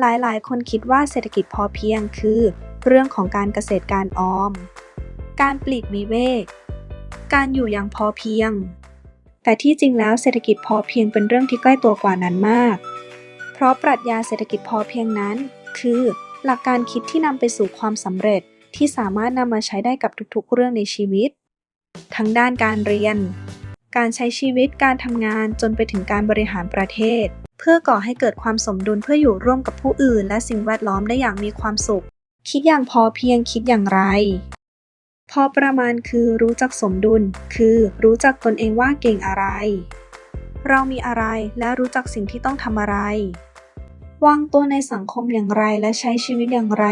หลายๆ คนคิดว่าเศรษฐกิจพอเพียงคือ เรื่องของการเกษตรการออม การปลีกวิเวก การอยู่อย่างพอเพียง แต่ที่จริงแล้วเศรษฐกิจพอเพียงเป็นเรื่องที่ใกล้ตัวกว่านั้นมาก เพราะปรัชญาเศรษฐกิจพอเพียงนั้น คือ หลักการคิดที่นำไปสู่ความสำเร็จที่สามารถนำมาใช้ได้กับทุกๆ เรื่องในชีวิต ทั้งด้านการเรียน การใช้ชีวิตการทำงานจนไปถึงการบริหารประเทศ เพื่อก่อให้เกิดความสมดุลเพื่ออยู่ร่วมกับผู้อื่น และสิ่งแวดล้อมได้อย่างมีความสุข คิดอย่างพอเพียงคิดอย่างไร พอประมาณคือรู้จักสมดุล คือรู้จักตนเองว่าเก่งอะไร เรามีอะไรและรู้จักสิ่งที่ต้องทำอะไรวางตัวในสังคมอย่างไรและใช้ชีวิตอย่างไร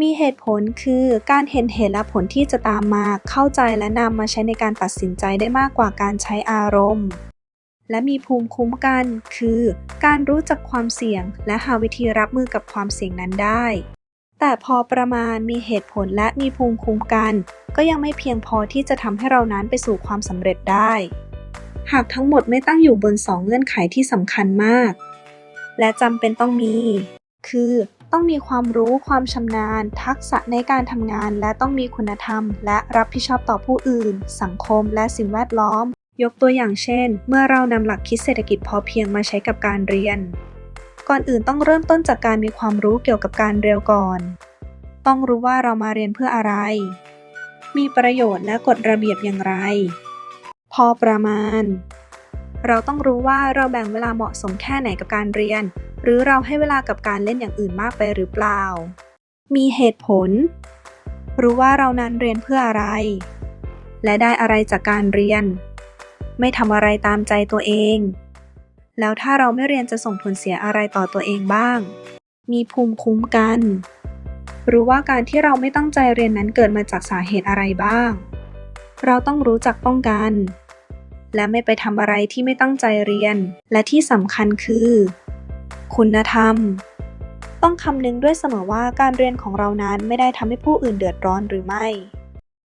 มีเหตุผลคือการเห็นเหตุและผลที่จะตามมา เข้าใจและนำมาใช้ในการตัดสินใจได้มากกว่าการใช้อารมณ์ และมีภูมิคุ้มกัน คือ การรู้จักความเสี่ยง และหาวิธีรับมือกับความเสี่ยงนั้นได้ แต่พอประมาณมีเหตุผลและมีภูมิคุ้มกัน ก็ยังไม่เพียงพอที่จะทำให้เรานั้นไปสู่ความสำเร็จได้ หากทั้งหมดไม่ตั้งอยู่บนสองเงื่อนไขที่สำคัญมาก และจำเป็นต้องมี คือ ต้องมีความรู้ความชำนาญ ทักษะในการทำงาน และต้องมีคุณธรรม และรับผิดชอบต่อผู้อื่น สังคม และสิ่งแวดล้อม ยกตัวอย่างเช่น เมื่อเรานำหลักคิดเศรษฐกิจพอเพียงมาใช้กับการเรียน ก่อนอื่นต้องเริ่มต้นจากการมีความรู้เกี่ยวกับการเรียนก่อน ต้องรู้ว่าเรามาเรียนเพื่ออะไร มีประโยชน์และกฎระเบียบอย่างไร พอประมาณเราต้องรู้ว่าเราแบ่งเวลาเหมาะสมแค่ไหนกับการเรียน หรือเราให้เวลากับการเล่นอย่างอื่นมากไปหรือเปล่า มีเหตุผล รู้ว่าเรานั้นเรียนเพื่ออะไร และได้อะไรจากการเรียน ไม่ทำอะไรตามใจตัวเอง แล้วถ้าเราไม่เรียนจะส่งผลเสียอะไรต่อตัวเองบ้าง มีภูมิคุ้มกัน รู้ว่าการที่เราไม่ตั้งใจเรียนนั้นเกิดมาจากสาเหตุอะไรบ้าง เราต้องรู้จักป้องกันและไม่ไปทำอะไรที่ไม่ตั้งใจเรียน และที่สำคัญคือ คุณธรรม ต้องคำนึงด้วยเสมอว่าการเรียนของเรานั้นไม่ได้ทำให้ผู้อื่นเดือดร้อนหรือไม่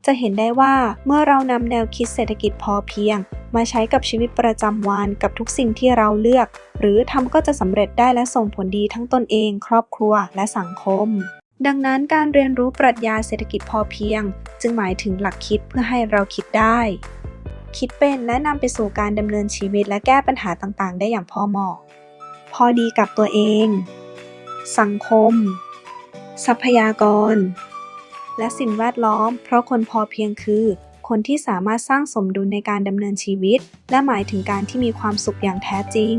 จะเห็นได้ว่าเมื่อเรานำแนวคิดเศรษฐกิจพอเพียง มาใช้กับชีวิตประจำวันกับทุกสิ่งที่เราเลือก หรือทำก็จะสำเร็จได้และส่งผลดีทั้งตนเอง ครอบครัวและสังคมดังนั้นการเรียนรู้ปรัชญาเศรษฐกิจพอเพียง จึงหมายถึงหลักคิดเพื่อให้เราคิดได้ คิดเป็นและนำไปสู่การดำเนินชีวิตและแก้ปัญหาต่างๆ ได้อย่างพอเหมาะ พอดีกับตัวเอง สังคม ทรัพยากร และสิ่งแวดล้อม เพราะคนพอเพียงคือ คนที่สามารถสร้างสมดุลในการดำเนินชีวิต และหมายถึงการที่มีความสุขอย่างแท้จริง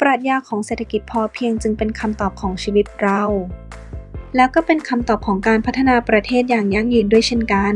ปรัชญาของเศรษฐกิจพอเพียงจึงเป็นคำตอบของชีวิตเรา แล้วก็เป็นคำตอบของการพัฒนาประเทศอย่างยั่งยืนด้วยเช่นกัน